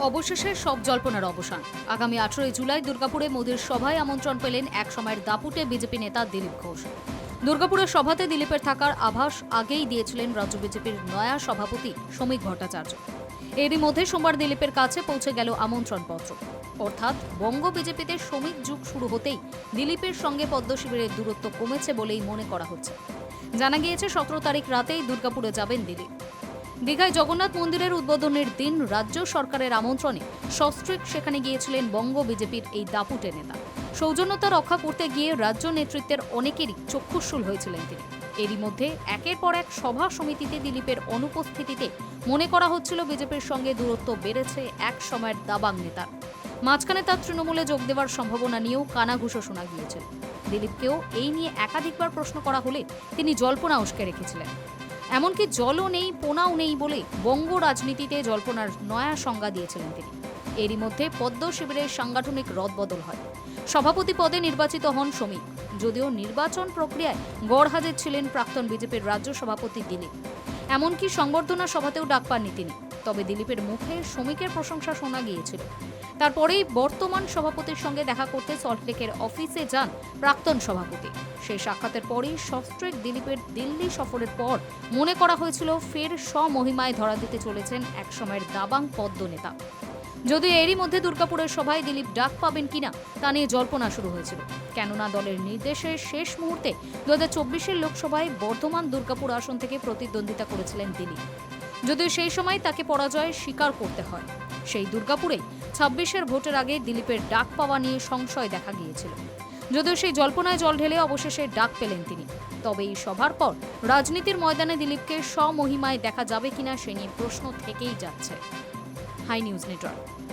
অবশেষে সব জল্পনার অবসান। আগামী আঠেরোই জুলাই দুর্গাপুরে মোদীর সভায় আমন্ত্রণ পেলেন এক সময়ের দাপুটে বিজেপি নেতা দিলীপ ঘোষ। দুর্গাপুরের সভাতে দিলীপের থাকার আভাস আগেই দিয়েছিলেন রাজ্য বিজেপির নয়া সভাপতি শ্রমিক ভট্টাচার্য। এরই মধ্যে সোমবার দিলীপের কাছে পৌঁছে গেল আমন্ত্রণপত্র। অর্থাৎ বঙ্গ বিজেপিতে শ্রমিক যুগ শুরু হতেই দিলীপের সঙ্গে পদ্ম শিবিরের দূরত্ব কমেছে বলেই মনে করা হচ্ছে। জানা গিয়েছে, সতেরো তারিখ রাতেই দুর্গাপুরে যাবেন দিলীপ। দীঘায় জগন্নাথ মন্দিরের উদ্বোধনের দিন রাজ্য সরকারের আমন্ত্রণে সস্ত্রিক সেখানে গিয়েছিলেন বঙ্গ বিজেপির এই দাপুটে নেতা। সৌজন্যতা রক্ষা করতে গিয়ে রাজ্য নেতৃত্বের অনেকেরই চক্ষুশূল হয়েছিলেন তিনি। এরই মধ্যে একের পর এক সভা সমিতিতে দিলীপের অনুপস্থিতিতে মনে করা হচ্ছিল বিজেপির সঙ্গে দূরত্ব বেড়েছে এক সময়ের দাবাং নেতার। মাঝখানে তার তৃণমূলে যোগ দেওয়ার সম্ভাবনা নিয়েও কানাঘুষো শোনা গিয়েছে। দিলীপকেও এই নিয়ে একাধিকবার প্রশ্ন করা হলে তিনি জল্পনা উস্কে রেখেছিলেন। এমনকি জলও নেই, পোনাও নেই বলে বঙ্গ রাজনীতিতে জল্পনার নয়া সংজ্ঞা দিয়েছিলেন তিনি। এরই মধ্যে পদ্ম শিবিরের সাংগঠনিক রদবদল হয়। সভাপতি পদে নির্বাচিত হন শ্রমিক। যদিও নির্বাচন প্রক্রিয়ায় গড়হাজির ছিলেন প্রাক্তন বিজেপির রাজ্য সভাপতি দিলীপ। এমনকি সংবর্ধনা সভাতেও ডাক পাননি তিনি। তবে দিলীপের মুখে শ্রমিকের প্রশংসা শোনা গিয়েছিল। তারপরেই বর্তমান সভাপতির সঙ্গে দেখা করতে সল্টলেকের অফিসে যান প্রাক্তন সভাপতি। সেই সাক্ষাতের পরেই সস্ত্রেক দিলীপের দিল্লি সফরের পর মনে করা হয়েছিল ফের স্বমহিমায় ধরা দিতে চলেছেন একসময়ের দাবাং পদ্ম নেতা। যদিও এরই মধ্যে দুর্গাপুরের সভায় দিলীপ ডাক পাবেন কিনা তা নিয়ে জল্পনা শুরু হয়েছিল। কেননা দলের নির্দেশে শেষ মুহূর্তে দু হাজার লোকসভায় বর্ধমান দুর্গাপুর আসন থেকে প্রতিদ্বন্দ্বিতা করেছিলেন দিলীপ। যদিও সেই সময় তাকে পরাজয় স্বীকার করতে হয়। সেই দুর্গাপুরে ছাব্বিশের ভোটের আগে দিলীপের ডাক পাওয়া নিয়ে সংশয় দেখা গিয়েছিল। যদিও সেই জল্পনায় জল ঢেলে অবশেষে ডাক পেলেন তিনি। তবে এই সভার পর রাজনীতির ময়দানে দিলীপকে স্বমহিমায় দেখা যাবে কিনা সে নিয়ে প্রশ্ন থেকেই যাচ্ছে। High news network